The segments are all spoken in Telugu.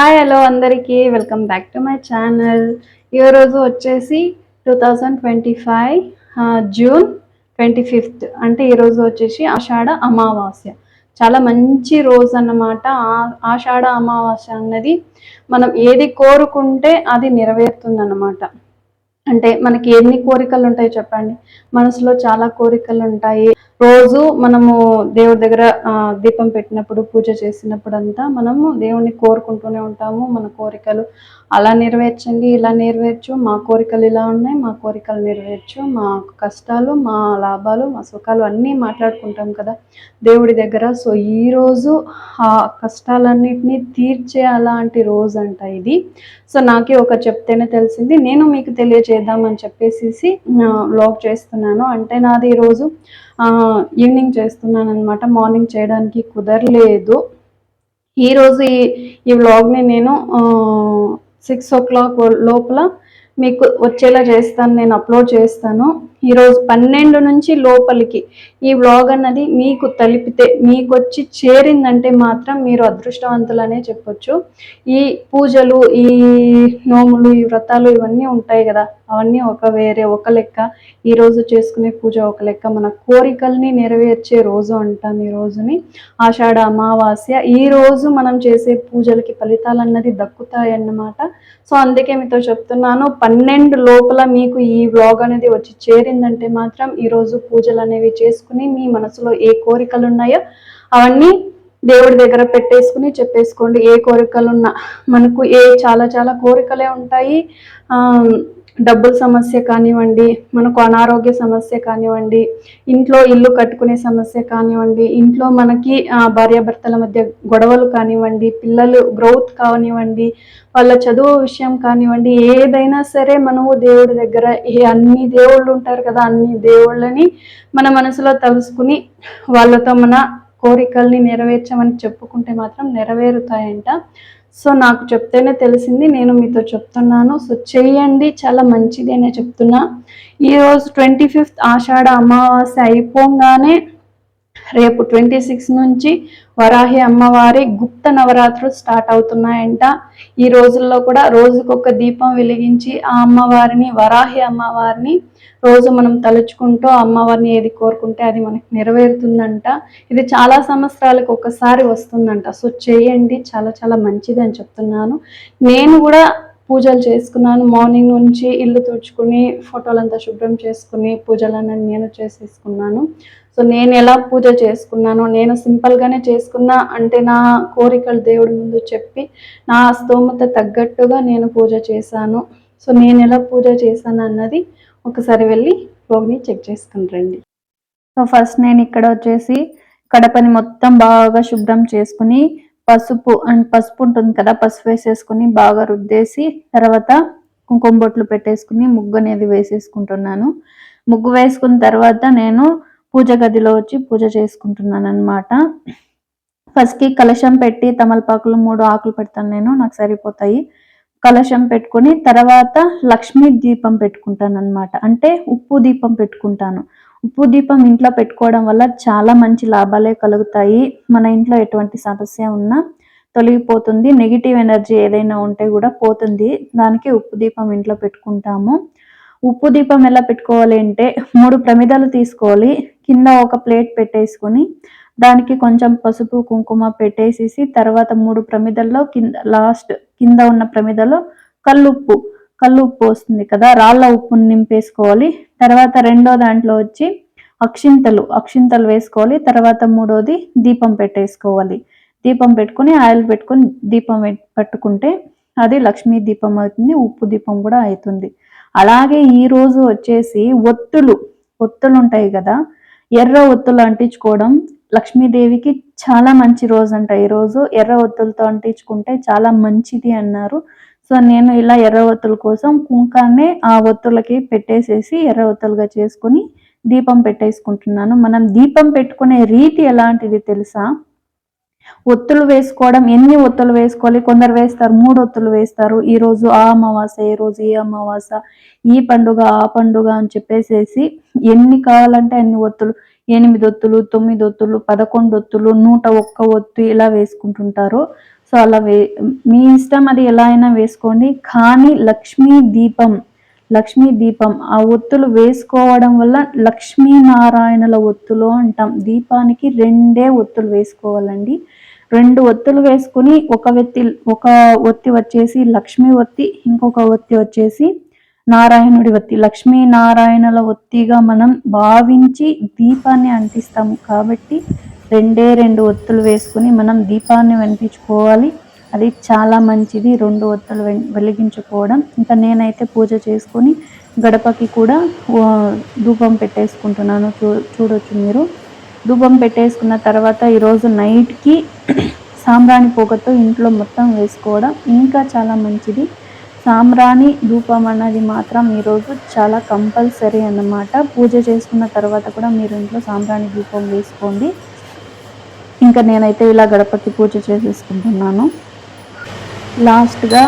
హాయ్ హలో అందరికీ. Welcome back to my channel ఈరోజు వచ్చేసి two thousand twenty five June twenty fifth అంటే ఈరోజు వచ్చేసి ఆషాఢ అమావాస్య. చాలా మంచి రోజు అన్నమాట. ఆషాఢ అమావాస్య అన్నది మనం ఏది కోరుకుంటే అది నెరవేరుతుంది అన్నమాట అంటే మనకి ఎన్ని కోరికలు ఉంటాయి చెప్పండి. మనసులో చాలా కోరికలు ఉంటాయి. రోజు మనము దేవుడి దగ్గర దీపం పెట్టినప్పుడు పూజ చేసినప్పుడు అంతా మనము దేవుణ్ణి కోరుకుంటూనే ఉంటాము మన కోరికలు అలా నెరవేర్చండి ఇలా నెరవేర్చు మా కోరికలు ఇలా ఉన్నాయి మా కోరికలు నెరవేర్చు మా కష్టాలు మా లాభాలు మా సుఖాలు అన్నీ మాట్లాడుకుంటాం కదా దేవుడి దగ్గర. సో ఈరోజు ఆ కష్టాలన్నింటినీ తీర్చే అలాంటి రోజు అంట ఇది. సో నాకే ఒక చెప్తేనే తెలిసింది. నేను మీకు తెలియజేద్దామని చెప్పేసి బ్లాగ్ చేస్తున్నాను. అంటే నాది ఈరోజు ఈవినింగ్ చేస్తున్నాను అనమాట మార్నింగ్ చేయడానికి కుదరలేదు. ఈరోజు ఈ ఈ వ్లాగ్ని నేను సిక్స్ ఓ క్లాక్ లోపల మీకు వచ్చేలా చేస్తాను నేను అప్లోడ్ చేస్తాను. ఈరోజు పన్నెండు నుంచి లోపలికి ఈ వ్లాగ్ అన్నది మీకు తలిపితే మీకు వచ్చి చేరిందంటే మాత్రం మీరు అదృష్టవంతులనే చెప్పొచ్చు. ఈ పూజలు ఈ నోములు ఈ వ్రతాలు ఇవన్నీ ఉంటాయి కదా. అవన్నీ ఒక వేరే ఒక లెక్క. ఈ రోజు చేసుకునే పూజ ఒక లెక్క. మన కోరికల్ని నెరవేర్చే రోజు అంటాం ఈ రోజుని. ఆషాఢ అమావాస్య. ఈ రోజు మనం చేసే పూజలకి ఫలితాలు అన్నది దక్కుతాయి అన్నమాట సో అందుకే మీతో చెప్తున్నాను పన్నెండు లోపల మీకు ఈ వ్లాగ్ అనేది వచ్చి చేరిందంటే మాత్రం ఈరోజు పూజలు అనేవి చేసుకుని మీ మనసులో ఏ కోరికలు ఉన్నాయో అవన్నీ దేవుడి దగ్గర పెట్టేసుకుని చెప్పేసుకోండి. ఏ కోరికలున్నా మనకు ఏ చాలా చాలా కోరికలే ఉంటాయి. డబ్బుల సమస్య కానివ్వండి మనకు అనారోగ్య సమస్య కానివ్వండి ఇంట్లో ఇల్లు కట్టుకునే సమస్య కానివ్వండి ఇంట్లో మనకి భార్యాభర్తల మధ్య గొడవలు కానివ్వండి పిల్లలు గ్రోత్ కానివ్వండి వాళ్ళ చదువు విషయం కానివ్వండి ఏదైనా సరే మనము దేవుడి దగ్గర ఏ అన్ని దేవుళ్ళు ఉంటారు కదా అన్ని దేవుళ్ళని మన మనసులో తలుసుకుని వాళ్ళతో మన కోరికల్ని నెరవేర్చమని చెప్పుకుంటే మాత్రం నెరవేరుతాయంట. సో నాకు చెప్తేనే తెలిసింది నేను మీతో చెప్తున్నాను. సో చెయ్యండి చాలా మంచిది అనే చెప్తున్నా. ఈరోజు ట్వంటీ ఫిఫ్త్ ఆషాఢ అమావాస్య అయిపోగానే రేపు ట్వంటీ సిక్స్ నుంచి వరాహి అమ్మవారి గుప్త నవరాత్రులు స్టార్ట్ అవుతున్నాయంట. ఈ రోజుల్లో కూడా రోజుకొక దీపం వెలిగించి ఆ అమ్మవారిని వరాహి అమ్మవారిని రోజు మనం తలుచుకుంటూ అమ్మవారిని ఏది కోరుకుంటే అది మనకి నెరవేరుతుందంట. ఇది చాలా సంవత్సరాలకు ఒకసారి వస్తుందంట. సో చేయండి. చాలా చాలా మంచిది అని చెప్తున్నాను. నేను కూడా పూజలు చేసుకున్నాను. మార్నింగ్ నుంచి ఇల్లు తుడుచుకుని ఫోటోలంతా శుభ్రం చేసుకుని పూజలన్నీ నేను చేసేసుకున్నాను. సో నేను ఎలా పూజ చేసుకున్నాను నేను సింపుల్గానే చేసుకున్నా అంటే నా కోరికలు దేవుడి ముందు చెప్పి నా స్తోమత తగ్గట్టుగా నేను పూజ చేశాను. సో నేను ఎలా పూజ చేశాను అన్నది ఒకసారి వెళ్ళి భోగిని చెక్ చేసుకుని రండి. సో ఫస్ట్ నేను ఇక్కడ వచ్చేసి కడపని మొత్తం బాగా శుభ్రం చేసుకుని పసుపు అండ్ పసుపు ఉంటుంది కదా పసుపు వేసేసుకుని బాగా రుద్దేసి తర్వాత కుంకుమ బొట్లు పెట్టేసుకుని ముగ్గు అనేది వేసేసుకుంటున్నాను. ముగ్గు వేసుకున్న తర్వాత నేను పూజ గదిలో వచ్చి పూజ చేసుకుంటున్నాను అనమాట ఫస్ట్కి కలశం పెట్టి తమలపాకులు మూడు ఆకులు పెడతాను నేను నాకు సరిపోతాయి. కలశం పెట్టుకొని తర్వాత లక్ష్మీ దీపం పెట్టుకుంటాను అనమాట అంటే ఉప్పు దీపం పెట్టుకుంటాను. ఉప్పు దీపం ఇంట్లో పెట్టుకోవడం వల్ల చాలా మంచి లాభాలే కలుగుతాయి. మన ఇంట్లో ఎటువంటి సమస్య ఉన్నా తొలగిపోతుంది. నెగిటివ్ ఎనర్జీ ఏదైనా ఉంటే కూడా పోతుంది. దానికి ఉప్పు దీపం ఇంట్లో పెట్టుకుంటాము. ఉప్పు దీపం ఎలా పెట్టుకోవాలి అంటే మూడు ప్రమిదలు తీసుకోవాలి. కింద ఒక ప్లేట్ పెట్టేసుకొని దానికి కొంచెం పసుపు కుంకుమ పెట్టేసేసి తర్వాత మూడు ప్రమిదల్లో కింద లాస్ట్ కింద ఉన్న ప్రమిదలో కల్లుప్పు కళ్ళు ఉప్పు వస్తుంది కదా రాళ్ళ ఉప్పును నింపేసుకోవాలి. తర్వాత రెండో దాంట్లో వచ్చి అక్షింతలు అక్షింతలు వేసుకోవాలి. తర్వాత మూడోది దీపం పెట్టేసుకోవాలి. దీపం పెట్టుకుని ఆయిల్ పెట్టుకుని దీపం పట్టుకుంటే అది లక్ష్మీ దీపం అవుతుంది ఉప్పు దీపం కూడా అవుతుంది. అలాగే ఈ రోజు వచ్చేసి ఒత్తులు ఒత్తులు ఉంటాయి కదా ఎర్ర ఒత్తులు అంటించుకోవడం లక్ష్మీదేవికి చాలా మంచి రోజు అంట. ఈరోజు ఎర్ర ఒత్తులతో అంటించుకుంటే చాలా మంచిది అన్నారు. సో నేను ఇలా ఎర్ర ఒత్తుల కోసం కుంకాన్ని ఆ ఒత్తులకి పెట్టేసేసి ఎర్ర ఒత్తులుగా చేసుకుని దీపం పెట్టేసుకుంటున్నాను. మనం దీపం పెట్టుకునే రీతి ఎలాంటిది తెలుసా? ఒత్తులు వేసుకోవడం ఎన్ని ఒత్తులు వేసుకోవాలి? కొందరు వేస్తారు మూడు ఒత్తులు వేస్తారు. ఈ రోజు ఆ అమావాస ఈ రోజు ఈ అమావాస ఈ పండుగ ఆ పండుగ అని చెప్పేసేసి ఎన్ని కావాలంటే అన్ని ఒత్తులు ఎనిమిది ఒత్తులు తొమ్మిది ఒత్తులు పదకొండు ఒత్తులు నూట ఒక్క ఒత్తు ఇలా వేసుకుంటుంటారు. సో అలా వే మీ ఇష్టం అది ఎలా అయినా వేసుకోండి. కానీ లక్ష్మీ దీపం లక్ష్మీ దీపం ఆ ఒత్తులు వేసుకోవడం వల్ల లక్ష్మీనారాయణల ఒత్తులు అంటాం. దీపానికి రెండే ఒత్తులు వేసుకోవాలండి. రెండు ఒత్తులు వేసుకుని ఒక వ్యక్తి ఒక ఒత్తి వచ్చేసి లక్ష్మీ ఒత్తి ఇంకొక ఒత్తి వచ్చేసి నారాయణుడి ఒత్తి. లక్ష్మీనారాయణల ఒత్తిగా మనం భావించి దీపాన్ని అంటిస్తాము కాబట్టి రెండే రెండు ఒత్తులు వేసుకుని మనం దీపాన్ని వెలిగించుకోవాలి. అది చాలా మంచిది రెండు ఒత్తులు వెలిగించుకోవడం. ఇంకా నేనైతే పూజ చేసుకొని గడపకి కూడా ధూపం పెట్టేసుకుంటున్నాను. చూ చూడొచ్చు మీరు. ధూపం పెట్టేసుకున్న తర్వాత ఈరోజు నైట్కి సాంబ్రాణి పొగతో ఇంట్లో మొత్తం వేసుకోవడం ఇంకా చాలా మంచిది. సాంబ్రాణి ధూపం అన్నది మాత్రం ఈరోజు చాలా కంపల్సరీ అన్నమాట. పూజ చేసుకున్న తర్వాత కూడా మీరు ఇంట్లో సాంబ్రాణి ధూపం వేసుకోండి. ఇంకా నేనైతే ఇలా గడపకి పూజ చేసేసుకుంటున్నాను. లాస్ట్గా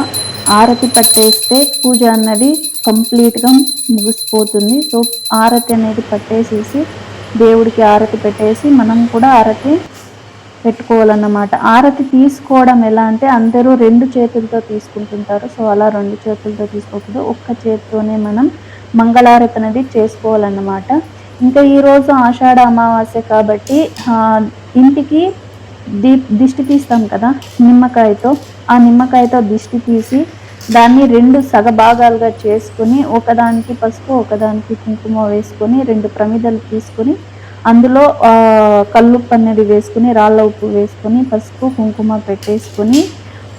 ఆరతి పట్టేస్తే పూజ అన్నది కంప్లీట్గా ముగిసిపోతుంది. సో ఆరతి అనేది పట్టేసేసి దేవుడికి ఆరతి పెట్టేసి మనం కూడా ఆరతి పెట్టుకోవాలన్నమాట. ఆరతి తీసుకోవడం ఎలా అంటే అందరూ రెండు చేతులతో తీసుకుంటుంటారు. సో అలా రెండు చేతులతో తీసుకోకూడదు. ఒక్క చేతితోనే మనం మంగళారతి అనేది చేసుకోవాలన్నమాట. ఇంకా ఈరోజు ఆషాఢ అమావాస్య కాబట్టి ఇంటికి దీ దిష్టి తీస్తాం కదా నిమ్మకాయతో. ఆ నిమ్మకాయతో దిష్టి తీసి దాన్ని రెండు సగభాగాలుగా చేసుకుని ఒకదానికి పసుపు ఒకదానికి కుంకుమ వేసుకొని రెండు ప్రమిదలు తీసుకొని అందులో కల్లుప్పు అనేది వేసుకుని రాళ్ళ ఉప్పు వేసుకొని పసుపు కుంకుమ పెట్టేసుకొని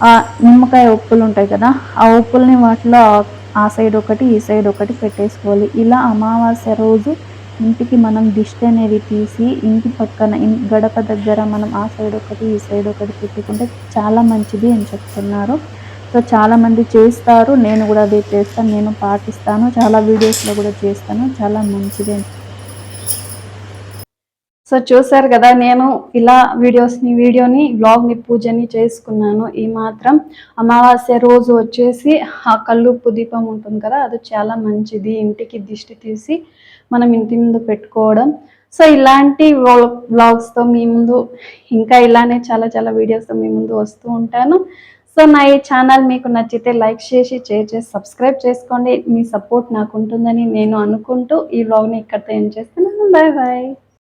ఆ నిమ్మకాయ ఉప్పులు ఉంటాయి కదా ఆ ఉప్పుల్ని వాటిలో ఆ సైడ్ ఒకటి ఈ సైడ్ ఒకటి పెట్టేసుకోవాలి. ఇలా అమావాస్య రోజు ఇంటికి మనం దిష్టి అనేది తీసి ఇంటి పక్కన గడప దగ్గర మనం ఆ సైడ్ ఒకటి ఈ సైడ్ ఒకటి పెట్టుకుంటే చాలా మంచిది అని చెప్తున్నారు. సో చాలామంది చేస్తారు. నేను కూడా అదే చేస్తాను. నేను పాటిస్తాను. చాలా వీడియోస్లో కూడా చేస్తాను. చాలా మంచిది సో చూసారు కదా నేను ఇలా వీడియోస్ని వీడియోని వ్లాగ్ని పూజని చేసుకున్నాను. ఈ మాత్రం అమావాస్య రోజు వచ్చేసి ఆ కల్లుప్పు దీపం ఉంటుంది కదా అది చాలా మంచిది. ఇంటికి దిష్టి తీసి మనం ఇంటి ముందు పెట్టుకోవడం. సో ఇలాంటి వ్లాగ్స్తో మీ ముందు ఇంకా ఇలానే చాలా చాలా వీడియోస్తో మీ ముందు వస్తూ ఉంటాను. సో నా ఈ ఛానల్ మీకు నచ్చితే లైక్ చేసి షేర్ చేసి సబ్స్క్రైబ్ చేసుకోండి. మీ సపోర్ట్ నాకు ఉంటుందని నేను అనుకుంటూ ఈ వ్లాగ్ని ఇక్కడితో ఏం చేస్తున్నాను. Bye bye.